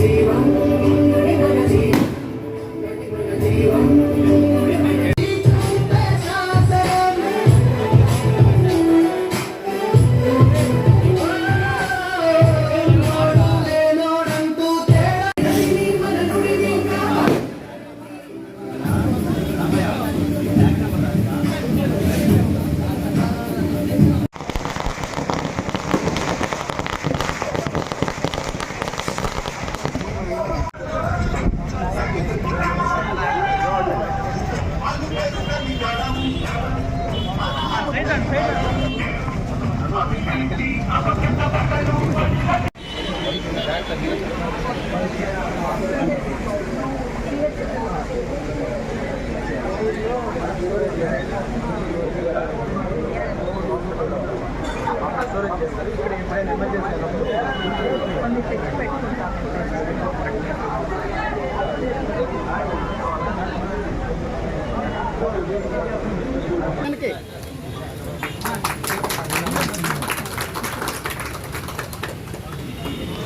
జీవం జీవం I'm not sure if you're going to be able to do it.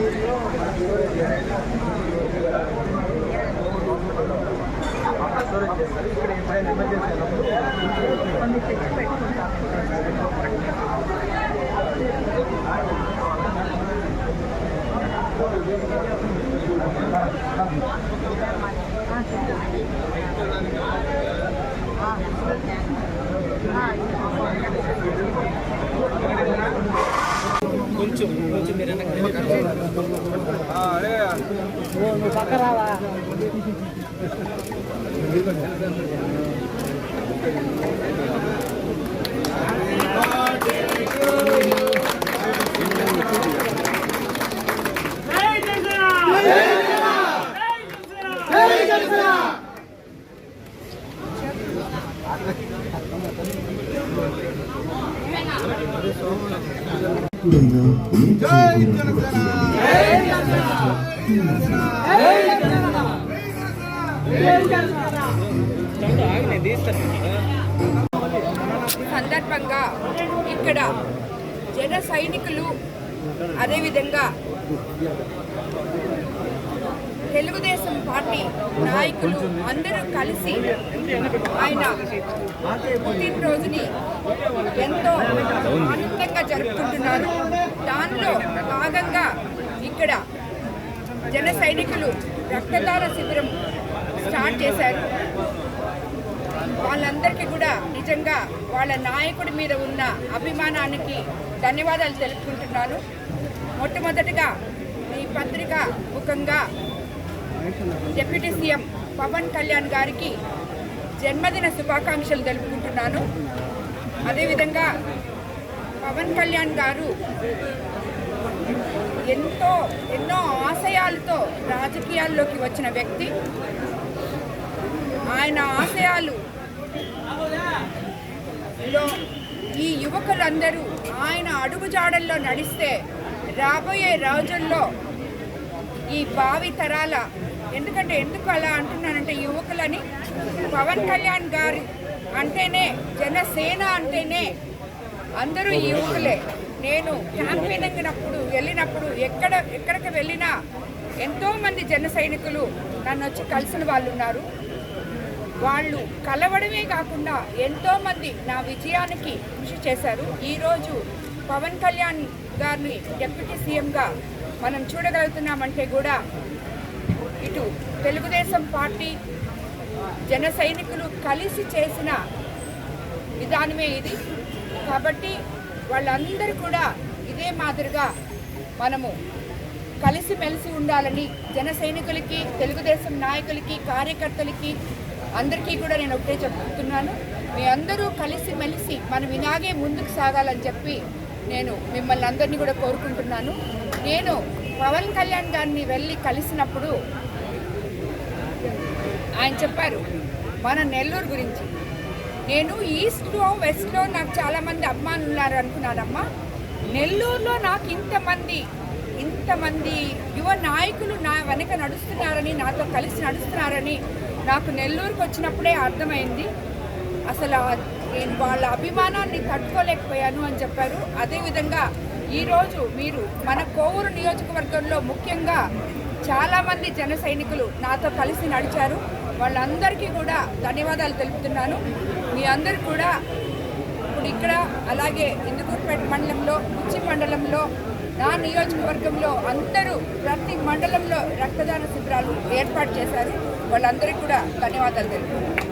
Ah, కొంచెం కొంచెం మీరు ఆగి సందర్భంగా ఇక్కడ జన సైనికులు అదేవిధంగా తెలుగుదేశం పార్టీ నాయకులు అందరూ కలిసి ఆయన పుట్టినరోజుని ఎంతో ఆనందంగా జరుపుకుంటున్నారు. దానిలో భాగంగా ఇక్కడ జన సైనికులు రక్తదాన శిబిరం స్టార్ట్ చేశారు. వాళ్ళందరికీ కూడా నిజంగా వాళ్ళ నాయకుడి మీద ఉన్న అభిమానానికి ధన్యవాదాలు తెలుపుకుంటున్నాను. మొట్టమొదటిగా ఈ పత్రిక ముఖంగా డిప్యూటీ సీఎం పవన్ కళ్యాణ్ గారికి జన్మదిన శుభాకాంక్షలు తెలుపుకుంటున్నాను. అదేవిధంగా పవన్ కళ్యాణ్ గారు ఎంతో ఎన్నో ఆశయాలతో రాజకీయాల్లోకి వచ్చిన వ్యక్తి. ఆయన ఆశయాలు లో ఈ యువకులందరూ ఆయన అడుగుజాడల్లో నడిస్తే రాబోయే రోజుల్లో ఈ భావి తరాల ఎందుకంటే ఎందుకు అలా అంటున్నానంటే యువకులని పవన్ కళ్యాణ్ గారు అంటేనే జనసేన అంటేనే అందరూ యువకులే. నేను క్యాంపెయినింగ్నప్పుడు వెళ్ళినప్పుడు ఎక్కడ ఎక్కడికి వెళ్ళినా ఎంతోమంది జన సైనికులు నన్ను వచ్చి కలిసిన వాళ్ళు ఉన్నారు. వాళ్ళు కలవడమే కాకుండా ఎంతోమంది నా విజయానికి కృషి చేశారు. ఈరోజు పవన్ కళ్యాణ్ గారిని డిప్యూటీ సీఎంగా మనం చూడగలుగుతున్నామంటే కూడా ఇటు తెలుగుదేశం పార్టీ జన సైనికులు కలిసి చేసిన విధానమే ఇది. కాబట్టి వాళ్ళందరూ కూడా ఇదే మాదిరిగా మనము కలిసిమెలిసి ఉండాలని జన సైనికులకి తెలుగుదేశం నాయకులకి కార్యకర్తలకి అందరికీ కూడా నేను ఒకటే చెప్తున్నాను. మీ అందరూ కలిసిమెలిసి మనం ఇలాగే ముందుకు సాగాలని చెప్పి నేను మిమ్మల్ని అందరినీ కూడా కోరుకుంటున్నాను. నేను పవన్ కళ్యాణ్ గారిని వెళ్ళి కలిసినప్పుడు ఆయన చెప్పారు మన నెల్లూరు గురించి. నేను ఈస్ట్లో వెస్ట్లో నాకు చాలామంది అభిమానులు ఉన్నారు అనుకున్నానమ్మా నెల్లూరులో నాకు ఇంతమంది ఇంతమంది యువ నాయకులు నా వెనక నడుస్తున్నారని నాతో కలిసి నడుస్తున్నారని నాకు నెల్లూరుకు వచ్చినప్పుడే అర్థమైంది. అసలు నేను వాళ్ళ అభిమానాన్ని తట్టుకోలేకపోయాను అని చెప్పారు. అదేవిధంగా ఈరోజు మీరు మన కోవూరు నియోజకవర్గంలో ముఖ్యంగా చాలామంది జన సైనికులు నాతో కలిసి నడిచారు. వాళ్ళందరికీ కూడా ధన్యవాదాలు తెలుపుతున్నాను. మీ అందరు కూడా ఇప్పుడు ఇక్కడ అలాగే ఇందుకూరుపేట మండలంలో కుచ్చి మండలంలో నా నియోజకవర్గంలో అందరూ ప్రతి మండలంలో రక్తదాన శిబిరాలు ఏర్పాటు చేశారు. వాళ్ళందరికీ కూడా ధన్యవాదాలు తెలుపుతున్నాను.